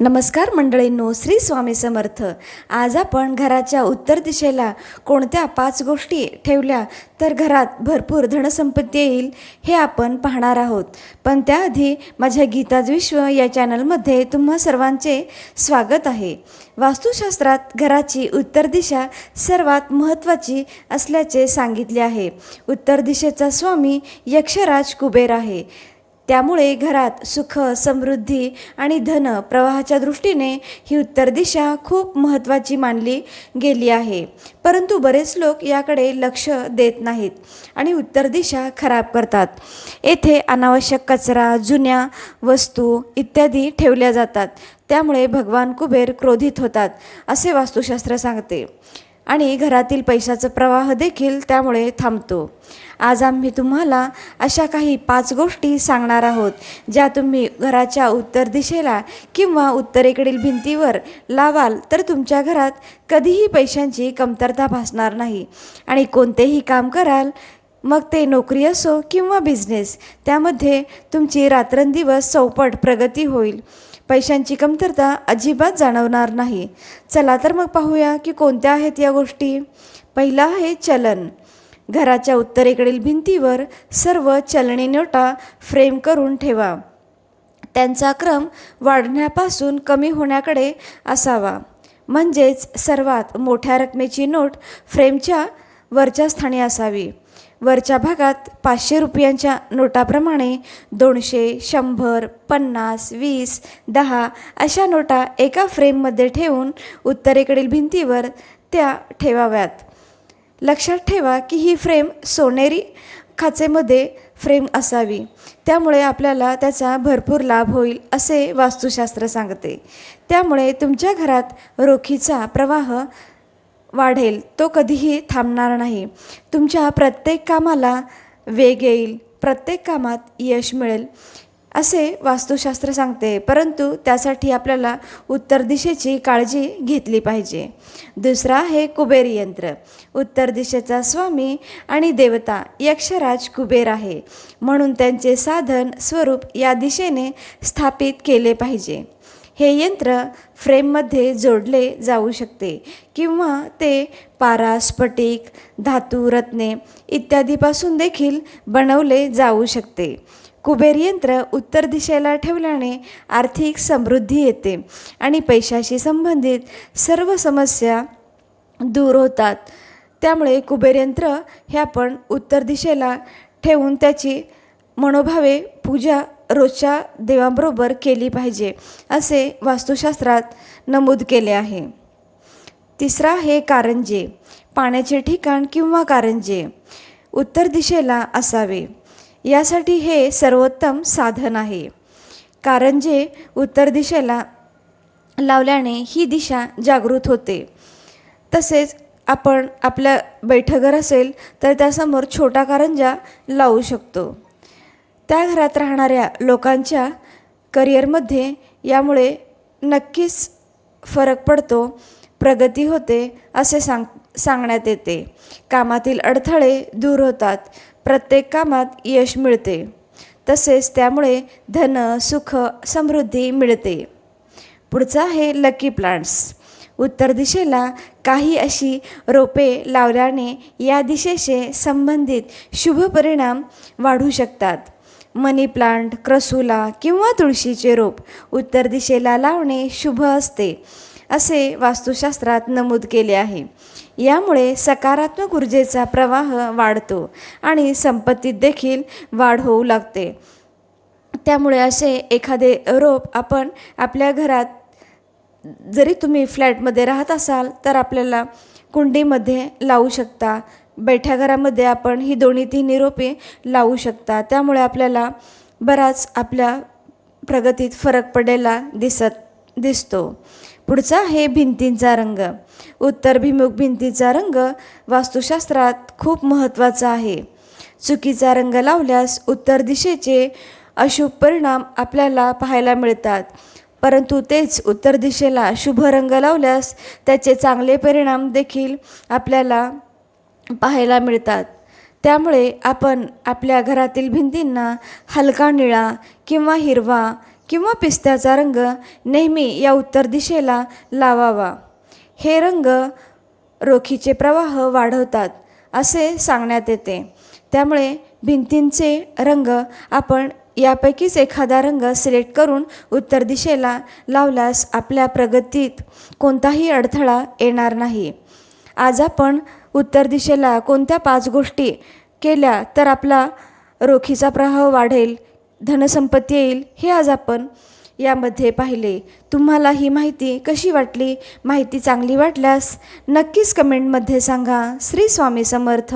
नमस्कार मंडळींनो श्री स्वामी समर्थ. आज आपण घराच्या उत्तर दिशेला कोणत्या पाच गोष्टी ठेवल्या तर घरात भरपूर धनसंपत्ती येईल हे आपण पाहणार आहोत. पण त्याआधी माझ्या गीताज विश्व या चॅनलमध्ये तुम्हा सर्वांचे स्वागत आहे. वास्तुशास्त्रात घराची उत्तर दिशा सर्वात महत्त्वाची असल्याचे सांगितले आहे. उत्तर दिशेचा स्वामी यक्षराज कुबेर आहे. त्यामुळे घरात सुख समृद्धी आणि धन प्रवाहाच्या दृष्टीने ही उत्तर दिशा खूप महत्त्वाची मानली गेली आहे. परंतु बरेच लोक याकडे लक्ष देत नाहीत आणि उत्तर दिशा खराब करतात. येथे अनावश्यक कचरा जुन्या वस्तू इत्यादी ठेवल्या जातात. त्यामुळे भगवान कुबेर क्रोधित होतात असे वास्तुशास्त्र सांगते. आणि घरातील पैशाचा प्रवाह देखील त्यामुळे थांबतो. आज आम्ही तुम्हाला अशा काही पाच गोष्टी सांगणार आहोत ज्या तुम्ही घराच्या उत्तर दिशेला किंवा उत्तरेकडील भिंतीवर लावाल तर तुमच्या घरात कधीही पैशांची कमतरता भासणार नाही. आणि कोणतेही काम कराल मग ते नोकरी असो किंवा बिझनेस त्यामध्ये तुमची रात्रंदिवस चौपट प्रगती होईल. पैशांची कमतरता अजिबात जाणवणार नाही. चला तर मग पाहूया की कोणत्या आहेत या गोष्टी. पहिला आहे चलन. घराच्या उत्तरेकडील भिंतीवर सर्व चलनी नोटा फ्रेम करून ठेवा. त्यांचा क्रम वाढण्यापासून कमी होण्याकडे असावा. म्हणजेच सर्वात मोठ्या रकमेची नोट फ्रेमच्या वरच्या स्थानी असावी. वरच्या भागात पाचशे रुपयांच्या नोटाप्रमाणे दोनशे शंभर पन्नास वीस दहा अशा नोटा एका फ्रेममध्ये ठेवून उत्तरेकडील भिंतीवर त्या ठेवाव्यात. लक्षात ठेवा की ही फ्रेम सोनेरी खाचेमध्ये फ्रेम असावी. त्यामुळे आपल्याला त्याचा भरपूर लाभ होईल असे वास्तुशास्त्र सांगते. त्यामुळे तुमच्या घरात रोखीचा प्रवाह वाढेल तो कधीही थांबणार नाही. तुमच्या प्रत्येक कामाला वेग येईल प्रत्येक कामात यश मिळेल असे वास्तुशास्त्र सांगते. परंतु त्यासाठी आपल्याला उत्तर दिशेची काळजी घेतली पाहिजे. दुसरा आहे कुबेर यंत्र. उत्तर दिशेचा स्वामी आणि देवता यक्षराज कुबेर आहे. म्हणून त्यांचे साधन स्वरूप या दिशेने स्थापित केले पाहिजे. हे यंत्र फ्रेममध्ये जोडले जाऊ शकते किंवा ते पारा स्फटिक धातू रत्ने इत्यादीपासून देखील बनवले जाऊ शकते. कुबेर यंत्र उत्तर दिशेला ठेवल्याने आर्थिक समृद्धी येते आणि पैशाशी संबंधित सर्व समस्या दूर होतात. त्यामुळे कुबेर यंत्र हे आपण उत्तर दिशेला ठेवून त्याची मनोभावे पूजा रोजच्या देवांबरोबर केली पाहिजे असे वास्तुशास्त्रात नमूद केले आहे. तिसरा हे कारंजे पाण्याचे ठिकाण किंवा कारंजे उत्तर दिशेला असावे. यासाठी हे सर्वोत्तम साधन आहे. कारंजे उत्तर दिशेला लावल्याने ही दिशा जागृत होते. तसेच आपण आपल्या बैठघर असेल तर त्यासमोर छोटा कारंजा लावू शकतो. त्या घरात राहणाऱ्या लोकांच्या करिअरमध्ये यामुळे नक्कीच फरक पडतो प्रगती होते असे सांग सांगण्यात येते. कामातील अडथळे दूर होतात प्रत्येक कामात यश मिळते. तसेच त्यामुळे धन सुख समृद्धी मिळते. पुढचं आहे लकी प्लांट्स उत्तर दिशेला काही अशी रोपे लावल्याने या दिशेशी संबंधित शुभ परिणाम वाढू शकतात. मनी प्लांट क्रसूला किंवा तुळशीचे रोप उत्तर दिशेला लावणे शुभ असते असे वास्तुशास्त्रात नमूद केले आहे. यामुळे सकारात्मक ऊर्जेचा प्रवाह वाढतो आणि संपत्तीत देखील वाढ होऊ लागते. त्यामुळे असे एखादे रोप आपण आपल्या घरात जरी तुम्ही फ्लॅटमध्ये राहत असाल तर आपल्याला कुंडीमध्ये लावू शकता. बैठ्या घरामध्ये आपण ही दोन्ही तिन्ही रोपे लावू शकता. त्यामुळे आपल्याला बराच आपल्या प्रगतीत फरक पडलेला दिसत दिसतो. पुढचा आहे भिंतींचा रंग. उत्तरभिमुख भिंतीचा रंग वास्तुशास्त्रात खूप महत्त्वाचा आहे. चुकीचा रंग लावल्यास उत्तर दिशेचे अशुभ परिणाम आपल्याला पाहायला मिळतात. परंतु तेच उत्तर दिशेला शुभ रंग लावल्यास त्याचे चांगले परिणाम देखील आपल्याला पाहायला मिळतात. त्यामुळे आपण आपल्या घरातील भिंतींना हलका निळा किंवा हिरवा किंवा पिस्त्याचा रंग नेहमी या उत्तर दिशेला लावावा. हे रंग रोखीचे प्रवाह वाढवतात असे सांगण्यात येते. त्यामुळे भिंतींचे रंग आपण यापैकीच एखादा रंग सिलेक्ट करून उत्तर दिशेला लावल्यास आपल्या प्रगतीत कोणताही अडथळा येणार नाही. आज आपण उत्तर दिशेला कोणत्या पाच गोष्टी केल्या तर आपला रोखीचा प्रवाह वाढेल धनसंपत्ती येईल हे आज आपण यामध्ये पाहिले. तुम्हाला ही माहिती कशी वाटली? माहिती चांगली वाटल्यास नक्कीच कमेंटमध्ये सांगा. श्री स्वामी समर्थ.